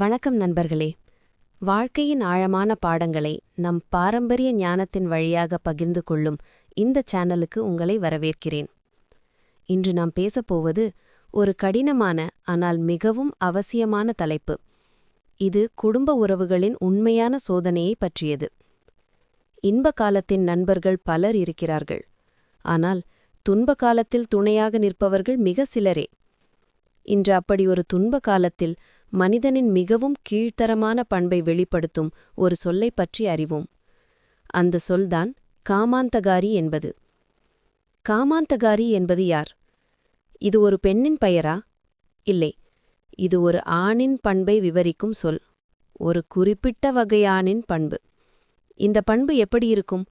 வணக்கம் நண்பர்களே. வாழ்க்கையின் ஆழமான பாடங்களை நம் பாரம்பரிய ஞானத்தின் வழியாக பகிர்ந்து கொள்ளும் இந்த சேனலுக்கு உங்களை வரவேற்கிறேன். இன்று நாம் பேசப்போவது ஒரு கடினமான ஆனால் மிகவும் அவசியமான தலைப்பு. இது குடும்ப உறவுகளின் உண்மையான சோதனையை பற்றியது. இன்ப காலத்தின் நண்பர்கள் பலர் இருக்கிறார்கள். ஆனால் துன்ப காலத்தில் துணையாக நிற்பவர்கள் மிக சிலரே. இன்று அப்படி ஒரு துன்ப காலத்தில் மனிதனின் மிகவும் கீழ்த்தரமான பண்பை வெளிப்படுத்தும் ஒரு சொல்லை பற்றி அறிவோம். அந்த சொல்தான் காமாந்தகாரி என்பது. காமாந்தகாரி என்பது யார்? இது ஒரு பெண்ணின் பெயரா? இல்லை. இது ஒரு ஆணின் பண்பை விவரிக்கும் சொல். ஒரு குறிப்பிட்ட வகையானின் பண்பு. இந்த பண்பு எப்படி இருக்கும்?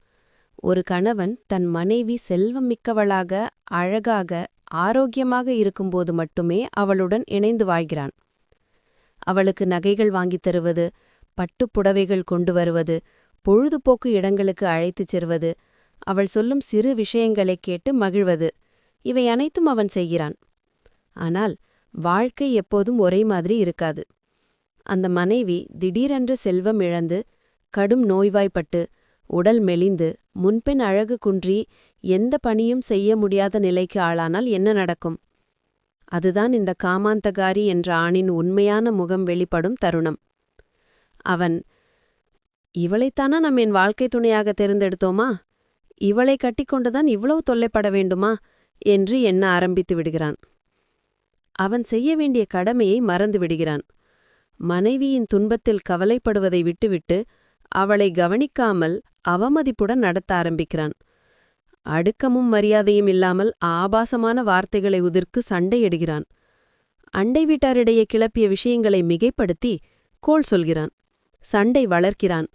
ஒரு கணவன் தன் மனைவி செல்வம் மிக்கவளாக அழகாக ஆரோக்கியமாக இருக்கும்போது மட்டுமே அவளுடன் இணைந்து வாழ்கிறான். அவளுக்கு நகைகள் வாங்கித் தருவது பட்டுப் புடவைகள் கொண்டு வருவது பொழுதுபோக்கு இடங்களுக்கு அழைத்துச் செல்வது அவள் சொல்லும் சிறு விஷயங்களைக் கேட்டு மகிழ்வது இவை அனைத்தும் அவன் செய்கிறான். ஆனால் வாழ்க்கை எப்போதும் ஒரே மாதிரி இருக்காது. அந்த மனைவி திடீரென்று செல்வம் இழந்து கடும் நோய்வாய்ப்பட்டு உடல் மெலிந்து முன்பின் அழகு குன்றி எந்த பணியும் செய்ய முடியாத நிலைக்கு ஆளானால் என்ன நடக்கும்? அதுதான் இந்த காமாந்தகாரி என்ற ஆணின் உண்மையான முகம் வெளிப்படும் தருணம். அவன் இவளைத்தானா நம்ம என் வாழ்க்கை துணையாக தேர்ந்தெடுத்தோமா? இவளை கட்டிக்கொண்டுதான் இவ்வளவு தொல்லைப்பட வேண்டுமா? என்று எண்ண ஆரம்பித்து விடுகிறான். அவன் செய்ய வேண்டிய கடமையை மறந்து விடுகிறான். மனைவியின் துன்பத்தில் கவலைப்படுவதை விட்டுவிட்டு அவளை கவனிக்காமல் அவமதிப்புடன் நடத்த ஆரம்பிக்கிறான். அடுக்கமும் மரியாதையும் இல்லாமல் ஆபாசமான வார்த்தைகளை உதிர்க்கு சண்டையிடுகிறான். அண்டை வீட்டாரிடையே கிளப்பிய விஷயங்களை மிகைப்படுத்தி கோள் சொல்கிறான். சண்டை வளர்க்கிறான்.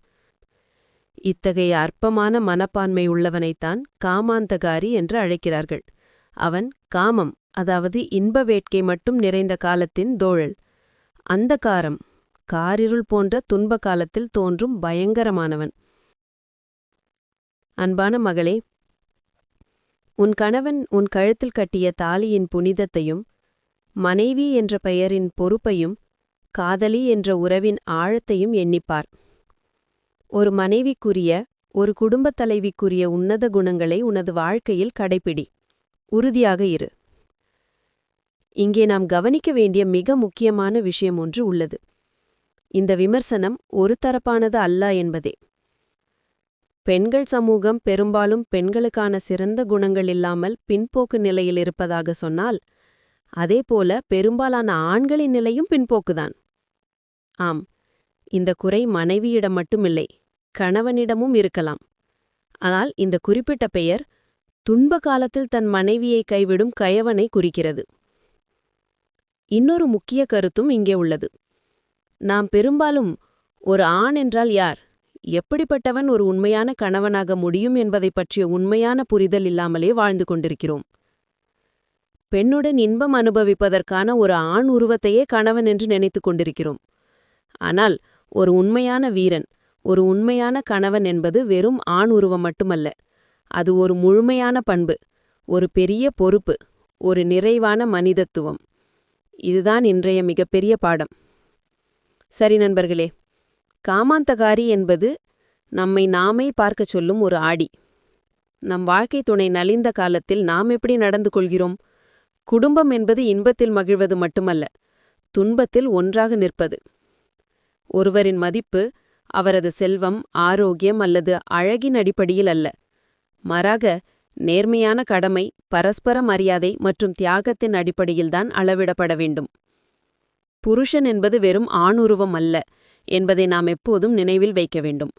இத்தகைய அற்பமான மனப்பான்மை உள்ளவனைத்தான் காமாந்தகாரி என்று அழைக்கிறார்கள். அவன் காமம் அதாவது இன்ப வேட்கை மட்டும் நிறைந்த காலத்தின் தோழல். அந்த காரம் காரிருள் போன்ற துன்ப காலத்தில் தோன்றும் பயங்கரமானவன். அன்பான மகளே உன் கணவன் உன் கழுத்தில் கட்டிய தாலியின் புனிதத்தையும் மனைவி என்ற பெயரின் பொறுப்பையும் காதலி என்ற உறவின் ஆழத்தையும் எண்ணிப்பார். ஒரு மனைவிக்குரிய ஒரு குடும்பத் தலைவிக்குரிய உன்னத குணங்களை உனது வாழ்க்கையில் கடைப்பிடி. உறுதியாக இரு. இங்கே நாம் கவனிக்க வேண்டிய மிக முக்கியமான விஷயம் ஒன்று உள்ளது. இந்த விமர்சனம் ஒரு தரப்பானது அல்ல என்பதே. பெண்கள் சமூகம் பெரும்பாலும் பெண்களுக்கான சிறந்த குணங்கள் இல்லாமல் பின்போக்கு நிலையில் இருப்பதாக சொன்னால் அதேபோல பெரும்பாலான ஆண்களின் நிலையும் பின்போக்குதான். ஆம் இந்த குறை மனைவியிடம் மட்டுமில்லை கணவனிடமும் இருக்கலாம். ஆனால் இந்த குறிப்பிட்ட பெயர் துன்ப காலத்தில் தன் மனைவியை கைவிடும் கயவனை குறிக்கிறது. இன்னொரு முக்கிய கருத்தும் இங்கே உள்ளது. நாம் பெரும்பாலும் ஒரு ஆண் என்றால் யார்? எப்படிப்பட்டவன் ஒரு உண்மையான கணவனாக முடியும் என்பதை பற்றிய உண்மையான புரிதல் இல்லாமலே வாழ்ந்து கொண்டிருக்கிறோம். பெண்ணுடன் இன்பம் அனுபவிப்பதற்கான ஒரு ஆண் உருவத்தையே கணவன் என்று நினைத்துக் கொண்டிருக்கிறோம். ஆனால் ஒரு உண்மையான வீரன் ஒரு உண்மையான கணவன் என்பது வெறும் ஆண் உருவம் மட்டுமல்ல. அது ஒரு முழுமையான பண்பு ஒரு பெரிய பொறுப்பு ஒரு நிறைவான மனிதத்துவம். இதுதான் இன்றைய மிகப்பெரிய பாடம். சரி நண்பர்களே காமாந்தகாரி என்பது நம்மை நாமே பார்க்கச் சொல்லும் ஒரு ஆடி. நம் வாழ்க்கை துணை நலிந்த காலத்தில் நாம் எப்படி நடந்து கொள்கிறோம்? குடும்பம் என்பது இன்பத்தில் மகிழ்வது மட்டுமல்ல துன்பத்தில் ஒன்றாக நிற்பது. ஒருவரின் மதிப்பு அவரது செல்வம் ஆரோக்கியம் அல்லது அழகின் அடிப்படையில் அல்ல. மாறாக நேர்மையான கடமை பரஸ்பர மரியாதை மற்றும் தியாகத்தின் அடிப்படையில்தான் அளவிடப்பட வேண்டும். புருஷன் என்பது வெறும் ஆணுருவம் அல்ல என்பதை நாம் எப்போதும் நினைவில் வைக்க வேண்டும்.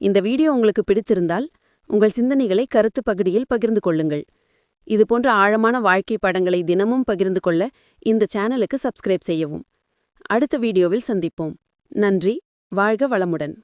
இந்த வீடியோ உங்களுக்கு பிடித்திருந்தால் உங்கள் சிந்தனைகளை கருத்து பகுதியில் பகிர்ந்து கொள்ளுங்கள். இதுபோன்ற ஆழமான வாழ்க்கை படங்களை தினமும் பகிர்ந்து கொள்ள இந்த சேனலுக்கு சப்ஸ்கிரைப் செய்யவும். அடுத்த வீடியோவில் சந்திப்போம். நன்றி வாழ்க வளமுடன்.